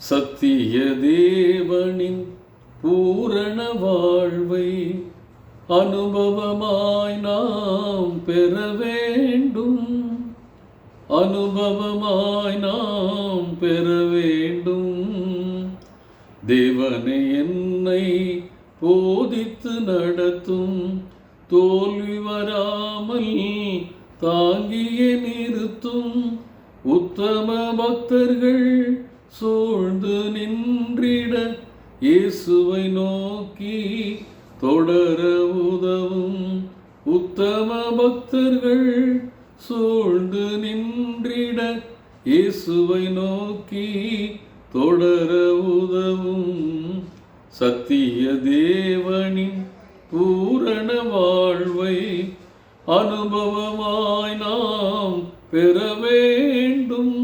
சத்திய தேவனின் பூரண வாழ்வை அனுபவமாய் நாம் பெற வேண்டும். அனுபவமாய் நாம் பெற வேண்டும். தேவனை என்னை போதித்து நடத்தும். தோல்வி வராமல் தாங்கிய நிறுத்தும். உத்தம பக்தர்கள் சூழ்ந்து நின்றிட இயேசுவை நோக்கி தொடர உதவும் உத்தம பக்தர்கள் சூழ்ந்து நின்றிட இயேசுவை நோக்கி தொடர உதவும் சத்திய தேவனின் பூரண வாழ்வை அனுபவமாய் நாம் பெற வேண்டும்.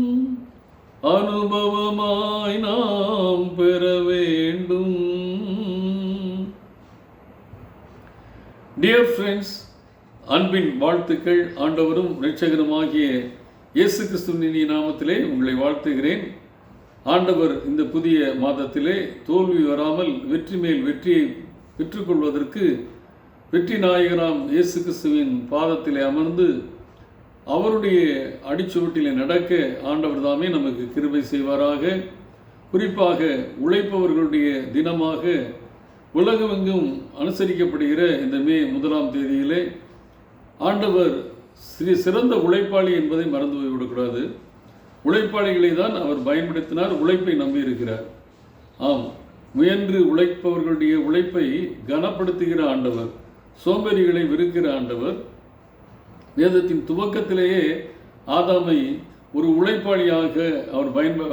அனுபவமாய் நாம் பெற வேண்டும். டியர் ஃப்ரெண்ட்ஸ் அன்பின் வாழ்த்துக்கள். ஆண்டவரும் ரட்சகருமாகிய இயேசு கிறிஸ்துவின் நாமத்திலே உங்களை வாழ்த்துகிறேன். ஆண்டவர் இந்த புதிய மாதத்திலே தோல்வி வராமல் வெற்றி மேல் வெற்றியை பெற்றுக்கொள்வதற்கு வெற்றி நாயகராம் இயேசு கிறிஸ்துவின் பாதத்திலே அமர்ந்து அவருடைய அடிச்சுவட்டில் நடக்க ஆண்டவர் தாமே நமக்கு கிருபை செய்வாராக. குறிப்பாக உழைப்பவர்களுடைய தினமாக உலகமெங்கும் அனுசரிக்கப்படுகிற இந்த மே முதலாம் தேதியிலே ஆண்டவர் ஸ்ரீ சிறந்த உழைப்பாளி என்பதை மறந்து போய்விடக்கூடாது. உழைப்பாளிகளை தான் அவர் பயன்படுத்தினார் உழைப்பை நம்பியிருக்கிறார். ஆம் முயன்று உழைப்பவர்களுடைய உழைப்பை கனப்படுத்துகிற ஆண்டவர் சோம்பேறிகளை வெறுக்கிற ஆண்டவர் வேதத்தின் துவக்கத்திலேயே ஆதாமை ஒரு உழைப்பாளியாக அவர் பயன்ப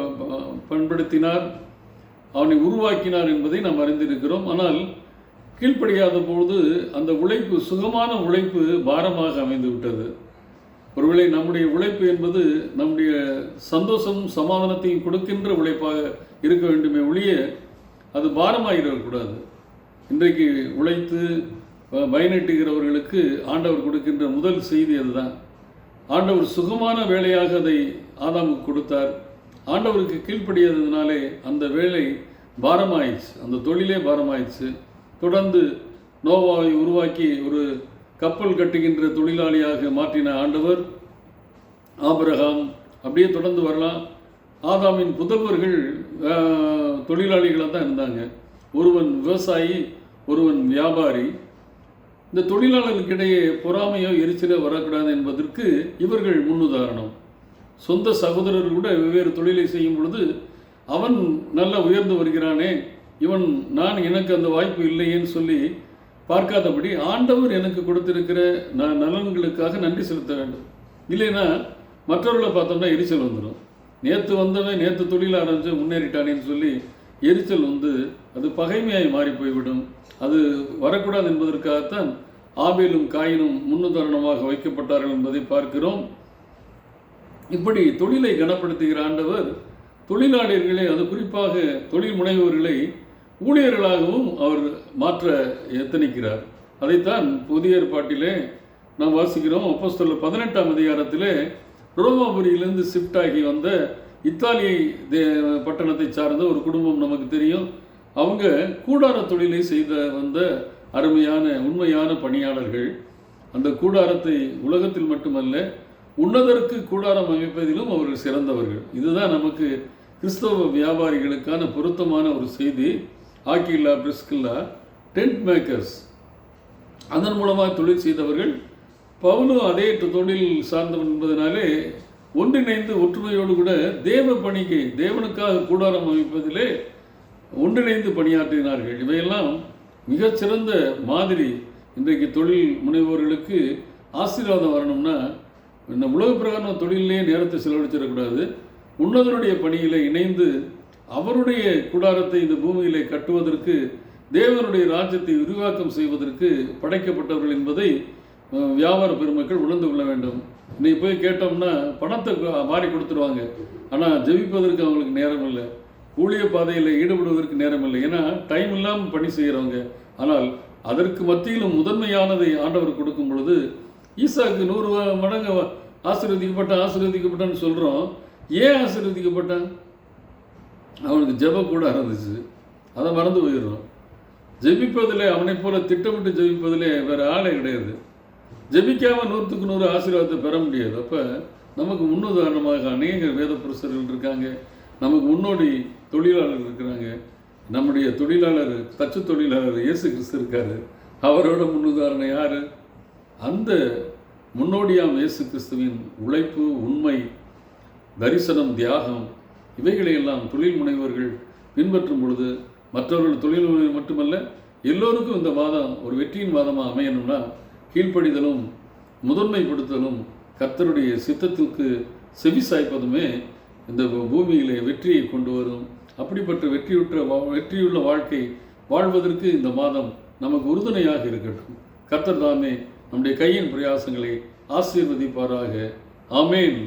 பயன்படுத்தினார் அவனை உருவாக்கினார் என்பதை நாம் அறிந்திருக்கிறோம். ஆனால் கீழ்ப்படியாத பொழுது அந்த உழைப்பு சுகமான உழைப்பு பாரமாக அமைந்து விட்டது ஒருவேளை நம்முடைய உழைப்பு என்பது நம்முடைய சந்தோஷமும் சமாதானத்தையும் கொடுக்கின்ற உழைப்பாக இருக்க வேண்டுமே ஒழிய அது பாரமாகிடக்கூடாது. இன்றைக்கு உழைத்து பயனிட்டுகிறவர்களுக்கு ஆண்டவர் கொடுக்கின்ற முதல் செய்தி அதுதான். ஆண்டவர் சுகமான வேலையாக அதை ஆதாமுக்கு கொடுத்தார். ஆண்டவருக்கு கீழ்ப்படியதுனாலே அந்த வேலை பாரமாயிடுச்சு அந்த தொழிலே பாரமாயிடுச்சு தொடர்ந்து நோவாவை உருவாக்கி ஒரு கப்பல் கட்டுகின்ற தொழிலாளியாக மாற்றின ஆண்டவர் ஆபரகாம் அப்படியே தொடர்ந்து வரலாம். ஆதாமின் புதல்வர்கள் தொழிலாளிகளாக தான் இருந்தாங்க. ஒருவன் விவசாயி ஒருவன் வியாபாரி. இந்த தொழிலாளர்களுக்கிடையே பொறாமையோ எரிச்சலோ வரக்கூடாது என்பதற்கு இவர்கள் முன்னுதாரணம். சொந்த சகோதரர்கள் கூட வெவ்வேறு தொழிலை செய்யும் பொழுது அவன் நல்ல உயர்ந்து வருகிறானே இவன் நான் எனக்கு அந்த வாய்ப்பு இல்லையேன்னு சொல்லி பார்க்காதபடி ஆண்டவர் எனக்கு கொடுத்திருக்கிற நான் நலன்களுக்காக நன்றி செலுத்த வேண்டும். இல்லைன்னா மற்றவர்களை பார்த்தோம்னா எரிச்சல் வந்துடும் நேற்று வந்தவன் நேற்று தொழில் ஆரம்பித்து முன்னேறிட்டானேன்னு சொல்லி எரிச்சல் வந்து அது பகைமையாய் மாறி போய்விடும் அது வரக்கூடாது என்பதற்காகத்தான் ஆபேலும் காயினும் முன்னுதாரணமாக வைக்கப்பட்டார்கள் என்பதை பார்க்கிறோம். இப்படி தொழிலை கனப்படுத்துகிற ஆண்டவர் தொழிலாளர்களை அது குறிப்பாக தொழில் முனைவோர்களை ஊழியர்களாகவும் அவர் மாற்ற எத்தனிக்கிறார். அதைத்தான் புதிய ஏற்பாட்டிலே நாம் வாசிக்கிறோம். அப்போஸ்தலர் பதினெட்டாம் அதிகாரத்திலே ரோமாபுரியிலிருந்து ஷிஃப்ட் ஆகி வந்த இத்தாலியை தே பட்டணத்தை சார்ந்த ஒரு குடும்பம் நமக்கு தெரியும். அவங்க கூடார தொழிலை செய்த வந்த அருமையான உண்மையான பணியாளர்கள். அந்த கூடாரத்தை உலகத்தில் மட்டுமல்ல உன்னதற்கு கூடாரம் அமைப்பதிலும் அவர்கள் சிறந்தவர்கள். இதுதான் நமக்கு கிறிஸ்தவ வியாபாரிகளுக்கான பொருத்தமான ஒரு செய்தி. Aquila Priscilla tent makers. அதன் மூலமாக தொழில் செய்தவர்கள் பவுலும் அதே தொழில் சார்ந்தவன் என்பதனாலே ஒன்றிணைந்து ஒற்றுமையோடு கூட தேவ பணிக்கு தேவனுக்காக கூடாரம் அமைப்பதிலே ஒன்றிணைந்து பணியாற்றினார்கள். இவையெல்லாம் மிகச்சிறந்த மாதிரி இன்றைக்கு தொழில் முனைவோர்களுக்கு ஆசீர்வாதம் வரணும்னா இந்த உலக பிரகாரம் தொழிலே நேரத்தை செலவழிச்சிடக்கூடாது. உன்னதனுடைய பணியில் இணைந்து அவருடைய கூடாரத்தை இந்த பூமியிலே கட்டுவதற்கு தேவனுடைய ராஜ்யத்தை விரிவாக்கம் செய்வதற்கு படைக்கப்பட்டவர்கள் என்பதை வியாபார பெருமக்கள் உணர்ந்து கொள்ள வேண்டும். நீ போய் கேட்டோம்னா பணத்தை மாறி கொடுத்துருவாங்க. ஆனால் ஜெபிப்பதற்கு அவங்களுக்கு நேரம் இல்லை. ஊழிய பாதையில் ஈடுபடுவதற்கு நேரம் இல்லை. ஏன்னா டைம் இல்லாமல் பணி செய்கிறவங்க ஆனால் அதற்கு மத்தியிலும் முதன்மையானதை ஆண்டவர் கொடுக்கும் பொழுது ஈசாக்கு நூறு மடங்கு ஆசீர்வதிக்கப்பட்ட ஆசீர்வதிக்கப்பட்டான்னு சொல்கிறோம் ஏன் ஆசீர்வதிக்கப்பட்டான்? அவனுக்கு ஜெபம் கூட இருந்துச்சு அதை மறந்து போயிடுறோம். ஜெபிப்பதிலே அவனை போல திட்டமிட்டு ஜெபிப்பதிலே வேறு ஆளே கிடையாது. ஜெபிக்காம நூற்றுக்கு நூறு ஆசீர்வாதத்தை பெற முடியாது. அப்போ நமக்கு முன்னுதாரணமாக அநேக வேத புருஷர்கள் இருக்காங்க. நமக்கு முன்னோடி தொழிலாளர் இருக்கிறாங்க. நம்முடைய தொழிலாளர் தச்சு தொழிலாளர் இயேசு கிறிஸ்து இருக்காரு. அவரோட முன்னுதாரணம் யார்? அந்த முன்னோடியாம் இயேசு கிறிஸ்துவின் உழைப்பு உண்மை தரிசனம் தியாகம் இவைகளையெல்லாம் தொழில் முனைவர்கள் பின்பற்றும் பொழுது மற்றவர்கள் தொழில் முனைவர் மட்டுமல்ல எல்லோருக்கும் இந்த வாதம் ஒரு வெற்றியின் வாதமாக அமையணும்னா கீழ்ப்படிதலும் முதன்மைப்படுத்தலும் கர்த்தருடைய சித்தத்திற்கு செவி சாய்ப்பதுமே இந்த பூமியிலே வெற்றியை கொண்டு வரும். அப்படிப்பட்ட வெற்றியுற்ற வா- வெற்றியுள்ள வாழ்க்கை வாழ்வதற்கு இந்த மாதம் நமக்கு உறுதுணையாக இருக்கட்டும். கர்த்தர் தாமே நம்முடைய கையின் பிரயாசங்களை ஆசீர்வதிப்பாராக. ஆமேன்.